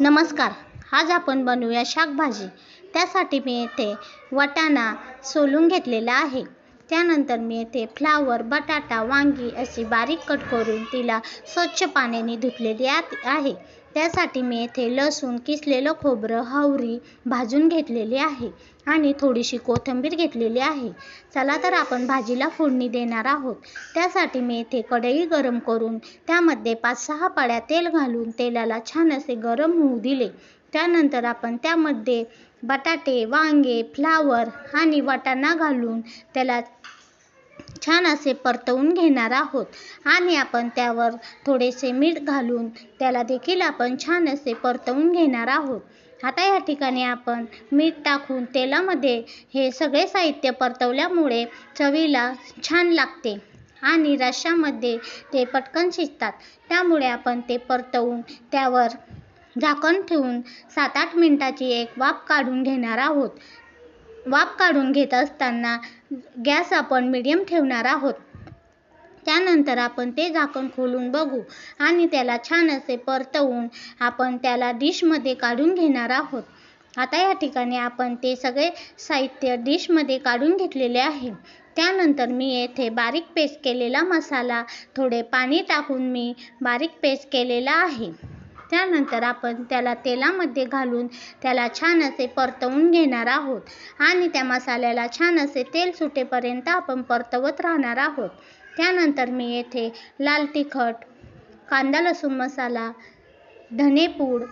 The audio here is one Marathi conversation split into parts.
नमस्कार आज आपण बनवूया शाकभाजी. त्यासाठी मी येथे वाटाणा सोलून घेतलेला आहे. त्यानंतर मी येथे फ्लावर बटाटा वांगी अशी बारीक कट करून तिला स्वच्छ पाण्याने धुतलेली आहे. त्यासाठी मी येथे लसूण किसलेलं खोबरं हवरी भाजून घेतलेली आहे आणि थोडीशी कोथिंबीर घेतलेली आहे. चला तर आपण भाजीला फोडणी देणार आहोत. त्यासाठी मी येथे कढई गरम करून त्यामध्ये पाच सहा पळ्या तेल घालून तेलाला छान असे गरम होऊ दिले. त्यानंतर आपण त्यामध्ये बटाटे वांगे फ्लावर आणि वाटाणा घालून त्याला छान असे परतवून घेणार आहोत. आणि आपण त्यावर थोडेसे मीठ घालून त्याला देखील आपण छान असे परतवून घेणार आहोत. आता या ठिकाणी आपण मीठ टाकून तेलामध्ये हे सगळे साहित्य परतवल्यामुळे चवीला छान लागते आणि रश्यामध्ये ते पटकन शिजतात. त्यामुळे आपण ते परतवून त्यावर झाकण ठेवून सात आठ मिनटाची एक वाफ काढून घेणार आहोत. वाफ काढून घेत असताना गॅस आपण मिडियम ठेवणार आहोत. त्यानंतर आपण ते झाकण खोलून बघू आणि त्याला छान असे परतवून आपण त्याला डिशमध्ये काढून घेणार आहोत. आता या ठिकाणी आपण ते सगळे साहित्य डिशमध्ये काढून घेतलेले आहे. त्यानंतर मी येथे बारीक पेस्ट केलेला मसाला थोडे पाणी टाकून मी बारीक पेस्ट केलेला आहे. त्यानंतर आपण त्याला तेलामध्ये घालून त्याला छान असे परतवून घेणार आहोत. आणि त्या मसाल्याला छान असे तेल सुटेपर्यंत आपण परतवत राहणार आहोत. त्यानंतर मी येथे लाल तिखट कांदा लसूण मसाला धनेपूड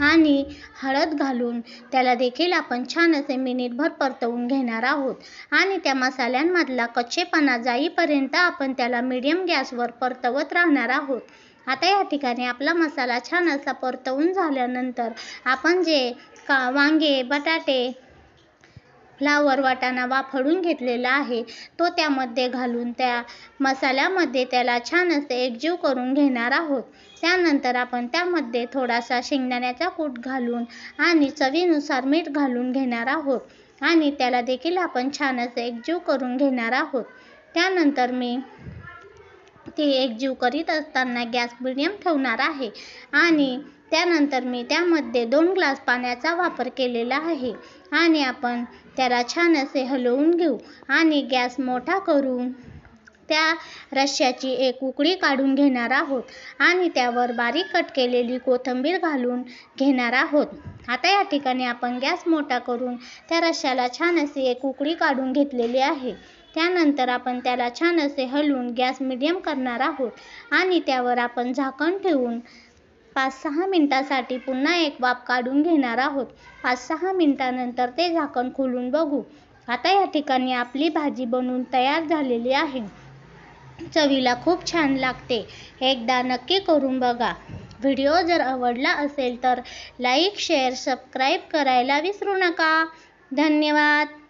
आणि हळद घालून त्याला देखील आपण छान असे मिनिटभर परतवून घेणार आहोत. आणि त्या मसाल्यांमधला कच्चेपणा जाईपर्यंत आपण त्याला मीडियम गॅसवर परतवत राहणार आहोत. आता या ठिकाणी आपला मसाला छान असा परतवून झाल्यानंतर आपण जे का वांगे बटाटे फ्लावर वाटाणा वाफडून घेतलेला आहे तो त्यामध्ये घालून त्या मसाल्यामध्ये त्याला छान असे एकजीव करून घेणार आहोत. त्यानंतर आपण त्यामध्ये थोडासा शेंगदाण्याचा कूट घालून आणि चवीनुसार मीठ घालून घेणार आहोत. आणि त्याला देखील आपण छान असे एकजीव करून घेणार आहोत. त्यानंतर मी ती एकजीव करीत असताना गॅस मिडियम ठेवणार आहे. आणि त्यानंतर मी त्यामध्ये दोन ग्लास पाण्याचा वापर केलेला आहे. आणि आपण त्याला छान असे हलवून घेऊ. आणि गॅस मोठा करून त्या रश्श्याची एक उकळी काढून घेणार आहोत. आणि त्यावर बारीक कट केलेली कोथिंबीर घालून घेणार आहोत. आता या ठिकाणी आपण गॅस मोठा करून त्या रश्श्याला छान अशी एक उकळी काढून घेतलेली आहे. त्यानंतर आपण त्याला छान असे हलवून गॅस मिडियम करणार आहोत. आणि त्यावर आपण झाकण ठेवून पाच सहा मिनटासाठी पुन्हा एक वाफ काढून घेणार आहोत. पाच सहा मिनटानंतर ते झाकण खोलून बघू. आता या ठिकाणी आपली भाजी बनवून तयार झालेली आहे. चवीला खूप छान लागते. एकदा नक्की करून बघा. व्हिडिओ जर आवडला असेल तर लाईक शेअर सबस्क्राईब करायला विसरू नका. धन्यवाद.